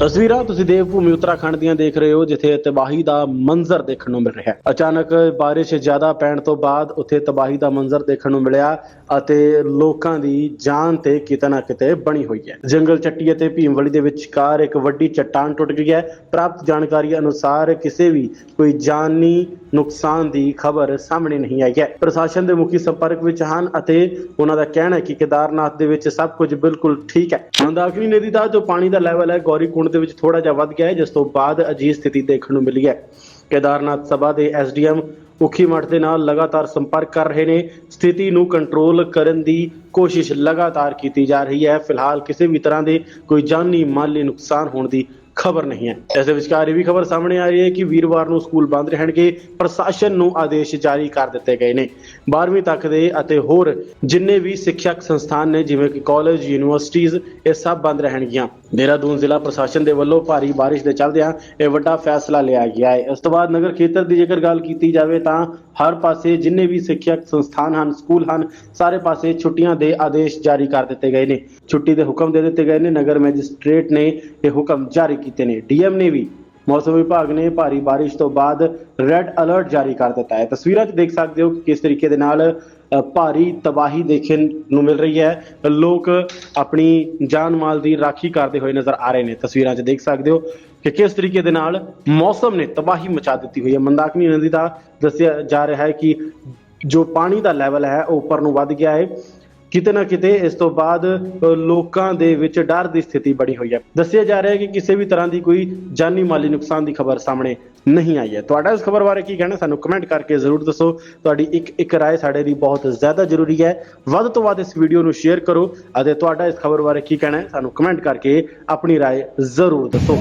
ਤਸਵੀਰਾਂ ਤੁਸੀਂ ਦੇਵ ਭੂਮੀ ਉੱਤਰਾਖੰਡ ਦੀਆਂ ਦੇਖ ਰਹੇ ਹੋ, ਜਿੱਥੇ ਤਬਾਹੀ ਦਾ ਮੰਜ਼ਰ ਦੇਖਣ ਨੂੰ ਮਿਲ ਰਿਹਾ ਹੈ। ਅਚਾਨਕ ਬਾਰਿਸ਼ ਜ਼ਿਆਦਾ ਪੈਣ ਤੋਂ ਬਾਅਦ ਉੱਥੇ ਤਬਾਹੀ ਦਾ ਮੰਜ਼ਰ ਦੇਖਣ ਨੂੰ ਮਿਲਿਆ ਅਤੇ ਲੋਕਾਂ ਦੀ ਜਾਨ ਤੇ ਕਿਤੇ ਨਾ ਕਿਤੇ ਬਣੀ ਹੋਈ ਹੈ। ਜੰਗਲ ਚੱਟੀ ਅਤੇ ਭੀਮਵਲੀ ਦੇ ਵਿਚਕਾਰ ਇੱਕ ਵੱਡੀ ਚੱਟਾਨ ਟੁੱਟ ਗਈ ਹੈ। ਪ੍ਰਾਪਤ ਜਾਣਕਾਰੀ ਅਨੁਸਾਰ ਕਿਸੇ ਵੀ ਕੋਈ ਜਾਨੀ ਨੁਕਸਾਨ ਦੀ ਖਬਰ ਸਾਹਮਣੇ ਨਹੀਂ ਆਈ ਹੈ। ਪ੍ਰਸ਼ਾਸਨ ਦੇ ਮੁਖੀ ਸੰਪਰਕ ਵਿੱਚ ਹਨ ਅਤੇ ਉਹਨਾਂ ਦਾ ਕਹਿਣਾ ਹੈ ਕਿ ਕੇਦਾਰਨਾਥ ਦੇ ਵਿੱਚ ਸਭ ਕੁਝ ਬਿਲਕੁਲ ਠੀਕ ਹੈ। ਮੰਦਾਕਿਨੀ ਨਦੀ ਦਾ ਜੋ ਪਾਣੀ ਦਾ ਲੈਵਲ ਹੈ ਗੌਰੀਕੁੰਡ ਦੇ ਵਿੱਚ ਥੋੜਾ ਜਿਹਾ ਵੱਧ ਗਿਆ ਹੈ, ਜਿਸ ਤੋਂ ਬਾਅਦ ਅਜਿਹੀ ਸਥਿਤੀ ਦੇਖਣ ਨੂੰ ਮਿਲੀ ਹੈ। ਕੇਦਾਰਨਾਥ ਸਭਾ ਦੇ ਐਸਡੀਐਮ ਭੁੱਖੀ ਮੱਠ ਦੇ ਨਾਲ ਲਗਾਤਾਰ ਸੰਪਰਕ ਕਰ ਰਹੇ ਨੇ। ਸਥਿਤੀ ਨੂੰ ਕੰਟਰੋਲ ਕਰਨ ਦੀ ਕੋਸ਼ਿਸ਼ ਲਗਾਤਾਰ ਕੀਤੀ ਜਾ ਰਹੀ ਹੈ। ਫਿਲਹਾਲ ਕਿਸੇ ਵੀ ਤਰ੍ਹਾਂ ਦੇ ਕੋਈ ਜਾਨੀ ਮਾਲੀ ਨੁਕਸਾਨ ਹੋਣ ਦੀ ਖਬਰ ਨਹੀਂ ਹੈ। ਇਸ ਦੇ ਵਿਚਕਾਰ ਇਹ ਵੀ ਖਬਰ ਸਾਹਮਣੇ ਆ ਰਹੀ ਹੈ ਕਿ ਵੀਰਵਾਰ ਨੂੰ ਸਕੂਲ ਬੰਦ ਰਹਿਣਗੇ। ਪ੍ਰਸ਼ਾਸਨ ਨੂੰ ਆਦੇਸ਼ ਜਾਰੀ ਕਰ ਦਿੱਤੇ ਗਏ ਨੇ। 12ਵੀਂ ਤੱਕ ਦੇ ਅਤੇ ਹੋਰ ਜਿੰਨੇ ਵੀ ਸਿੱਖਿਅਕ ਸੰਸਥਾਨ ਨੇ, ਜਿਵੇਂ ਕਿ ਕਾਲਜ ਯੂਨੀਵਰਸਿਟੀਆਂ ਇਹ ਸਭ ਬੰਦ ਰਹਿਣਗੀਆਂ। ਦੇਹਰਾਦੂਨ ਜ਼ਿਲ੍ਹਾ ਪ੍ਰਸ਼ਾਸਨ ਦੇ ਵੱਲੋਂ ਭਾਰੀ ਬਾਰਿਸ਼ ਦੇ ਚੱਲਦਿਆਂ ਇਹ ਵੱਡਾ ਫੈਸਲਾ ਲਿਆ ਗਿਆ ਹੈ। ਇਸ ਤੋਂ ਬਾਅਦ ਨਗਰ ਖੇਤਰ ਦੀ ਜੇਕਰ ਗੱਲ ਕੀਤੀ ਜਾਵੇ ਤਾਂ ਹਰ ਪਾਸੇ ਜਿੰਨੇ ਵੀ ਸਿੱਖਿਅਕ ਸੰਸਥਾਨ ਹਨ, ਸਕੂਲ ਹਨ, ਸਾਰੇ ਪਾਸੇ ਛੁੱਟੀਆਂ ਦੇ ਆਦੇਸ਼ ਜਾਰੀ ਕਰ ਦਿੱਤੇ ਗਏ ਨੇ। ਛੁੱਟੀ ਦੇ ਹੁਕਮ ਦੇ ਦਿੱਤੇ ਗਏ ਨੇ, ਨਗਰ ਮੈਜਿਸਟ੍ਰੇਟ ਨੇ ਇਹ ਹੁਕਮ ਜਾਰੀ ਕੀਤੇ ਨੇ। ਡੀਐਮ ਨੇ ਵੀ ਮੌਸਮ ਵਿਭਾਗ ਨੇ ਭਾਰੀ ਬਾਰਿਸ਼ ਤੋਂ ਬਾਅਦ ਰੈੱਡ ਅਲਰਟ ਜਾਰੀ ਕਰ ਦਿੱਤਾ ਹੈ। ਤਸਵੀਰਾਂ 'ਚ ਦੇਖ ਸਕਦੇ ਹੋ ਕਿ ਕਿਸ ਤਰੀਕੇ ਦੇ ਨਾਲ ਭਾਰੀ ਤਬਾਹੀ ਦੇਖਣ ਨੂੰ ਮਿਲ ਰਹੀ ਹੈ। ਲੋਕ ਆਪਣੀ ਜਾਨ ਮਾਲ ਦੀ ਰਾਖੀ ਕਰਦੇ ਹੋਏ ਨਜ਼ਰ ਆ ਰਹੇ ਨੇ। ਤਸਵੀਰਾਂ 'ਚ ਦੇਖ ਸਕਦੇ ਹੋ ਕਿ ਕਿਸ ਤਰੀਕੇ ਦੇ ਨਾਲ ਮੌਸਮ ਨੇ ਤਬਾਹੀ ਮਚਾ ਦਿੱਤੀ ਹੋਈ ਹੈ। ਮੰਦਾਕਿਨੀ ਨਦੀ ਦਾ ਦੱਸਿਆ ਜਾ ਰਿਹਾ ਹੈ ਕਿ ਜੋ ਪਾਣੀ ਦਾ ਲੈਵਲ ਹੈ, ਉਹ ਉੱਪਰ ਨੂੰ ਵੱਧ ਗਿਆ ਹੈ। ਕਿਤੇ ਨਾ ਕਿਤੇ ਇਸ ਤੋਂ ਬਾਅਦ ਲੋਕਾਂ ਦੇ ਵਿੱਚ ਡਰ ਦੀ ਸਥਿਤੀ ਬਣੀ ਹੋਈ ਹੈ। ਦੱਸਿਆ ਜਾ ਰਿਹਾ ਹੈ ਕਿ ਕਿਸੇ ਵੀ ਤਰ੍ਹਾਂ ਦੀ ਕੋਈ ਜਾਨੀ ਮਾਲੀ ਨੁਕਸਾਨ ਦੀ ਖਬਰ ਸਾਹਮਣੇ ਨਹੀਂ ਆਈ ਹੈ। ਤੁਹਾਡਾ ਇਸ ਖਬਰ ਬਾਰੇ ਕੀ ਕਹਿਣਾ ਸਾਨੂੰ ਕਮੈਂਟ ਕਰਕੇ ਜ਼ਰੂਰ ਦੱਸੋ। ਤੁਹਾਡੀ ਇੱਕ ਇੱਕ ਰਾਏ ਸਾਡੇ ਲਈ ਬਹੁਤ ਜ਼ਿਆਦਾ ਜ਼ਰੂਰੀ ਹੈ। ਵੱਧ ਤੋਂ ਵੱਧ ਇਸ ਵੀਡੀਓ ਨੂੰ ਸ਼ੇਅਰ ਕਰੋ ਅਤੇ ਤੁਹਾਡਾ ਇਸ ਖਬਰ ਬਾਰੇ ਕੀ ਕਹਿਣਾ ਹੈ? ਸਾਨੂੰ ਕਮੈਂਟ ਕਰਕੇ ਆਪਣੀ ਰਾਏ ਜ਼ਰੂਰ ਦੱਸੋ।